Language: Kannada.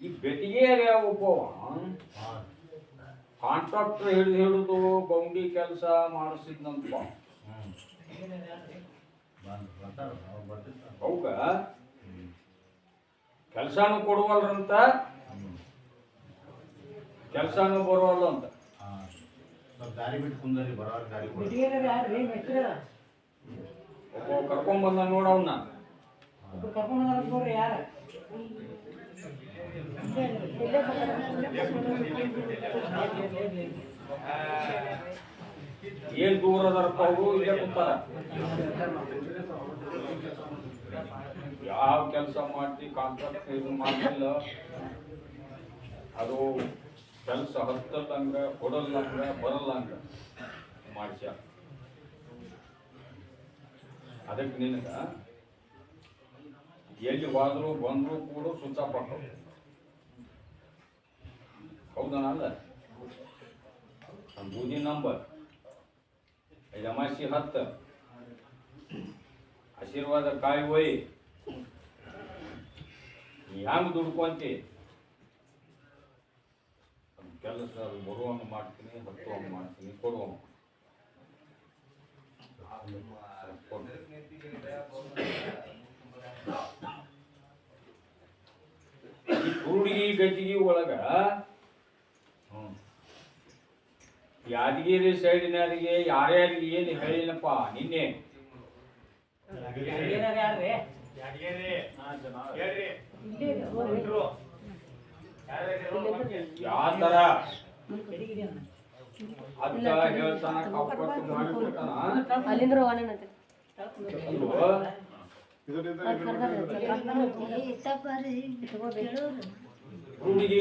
ಈ ಬೆಟ್ಟಿಗೆಯರಿ ಒಬ್ಬವ ಕಾಂಟ್ರಾಕ್ಟರ್ ಹಿಡಿದು ಹಿಡಿದು ಬೌಂಡಿ ಕೆಲಸ ಮಾಡಿಸಿದ್ನಂತ ಅವಕ ಕೆಲಸನೂ ಕೊಡುವಲ್ರಂತ? ಕೆಲಸನೂ ಬರುವಲ್ಲ ಅಂತ ದಾರಿ ಬಿಟ್ಟು ಕುಂದರಿ ಬರೋರ್ ದಾರಿ ಕೊಡಿ ಬಿಟ್ಟಿಗೆ ಯಾರ್ರಿ? ಮೆಟ್ಟಿಗೆ ಒಬ್ಬ ಕರ್ಕೊಂಬಂದ ನೋಡವ್ನ ಕರ್ಕೊಂಡ್ ಕರ್ಕೊಂಡು ಏನ್ ದೂರ ಅದಾರಪ್ಪ ಅವರು? ಯಾವ ಕೆಲಸ ಮಾಡ್ತಿ ಕಾಂಟ್ರಾಕ್ಟ್ ಇದು ಮಾಡ್ತಿಲ್ಲ ಅದು ಕೆಲಸ ಹತ್ತಲ್ಲಂಗ, ಕೊಡಲ್ಲಂಗ, ಬರಲ್ಲಂಗ ಮಾಡ್ಸ್ಯ. ಅದಕ್ಕೆ ನಿನಗ ಎಲ್ಲಿ ಹೋದ್ರು ಬಂದ್ರು ಕೂಡ ಸುತ್ತ ಪಟ್ಟು ಹೌದನ ಅಲ್ಲ ನಮ್ಮ ಬೂದಿ ನಂಬರ್ ಐದು ಅಮಾಸಿ ಹತ್ತು ಆಶೀರ್ವಾದ ಕಾಯಿ ಒಯ್ ನೀ ಹೆಂಗ್ ದುಡ್ಕೊಂತಿ ಅದ್ ಕೆಲಸ ಬರುವಂಗ ಮಾಡ್ತೀನಿ ಹತ್ತುವಂಗ ಮಾಡ್ತೀನಿ ಕೊಡುವಂಗ ಕೊಡು. ಈ ಕುರುಡಿಗಿ ಗಜ್ಜಿಗಿ ಒಳಗ ಹ್ಮ್ ಯಾದಗಿರಿ ಸೈಡಿನವರಿಗೆ ಯಾರ್ಯಾರಿಗೆ ಏನು ಹೇಳಿನಪ್ಪ ನಿನ್ನೆ. ಯಾವ ತರ? ಅತ್ತ ಹೇಳ್ತಾನ ಕಪ್ಪಟ್ಟು ಮಾಡಿಬಿಡ್ತಾನ ಅಲ್ಲಿಂದ್ರ ಹೋಗೋಣಂತೆ ಅಲ್ವೋ? ತಗೋಬೇಕು. ಕುರುಡಿಗಿ